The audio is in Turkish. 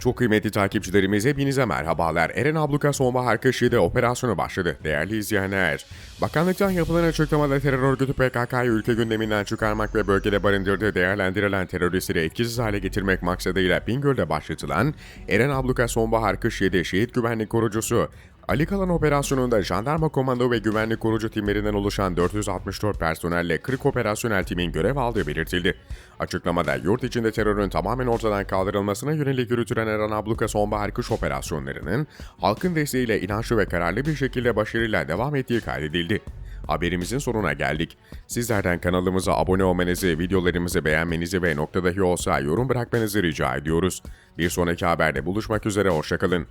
Çok kıymetli takipçilerimiz hepinize merhabalar. Eren Abluka Sonbahar Kışı'da operasyonu başladı. Değerli izleyenler, bakanlıktan yapılan açıklamada terör örgütü PKK'yı ülke gündeminden çıkarmak ve bölgede barındırdığı değerlendirilen teröristleri etkisiz hale getirmek maksadıyla Bingöl'de başlatılan Eren Abluka Sonbahar Kışı'da şehit güvenlik korucusu Ali Kalan operasyonunda jandarma komando ve güvenlik korucu timlerinden oluşan 464 personelle 40 operasyonel timin görev aldığı belirtildi. Açıklamada yurt içinde terörün tamamen ortadan kaldırılmasına yönelik yürütülen Eren Abluka sonbahar kış operasyonlarının halkın desteğiyle inançlı ve kararlı bir şekilde başarıyla devam ettiği kaydedildi. Haberimizin sonuna geldik. Sizlerden kanalımıza abone olmanızı, videolarımızı beğenmenizi ve nokta dahi olsa yorum bırakmanızı rica ediyoruz. Bir sonraki haberde buluşmak üzere, hoşçakalın.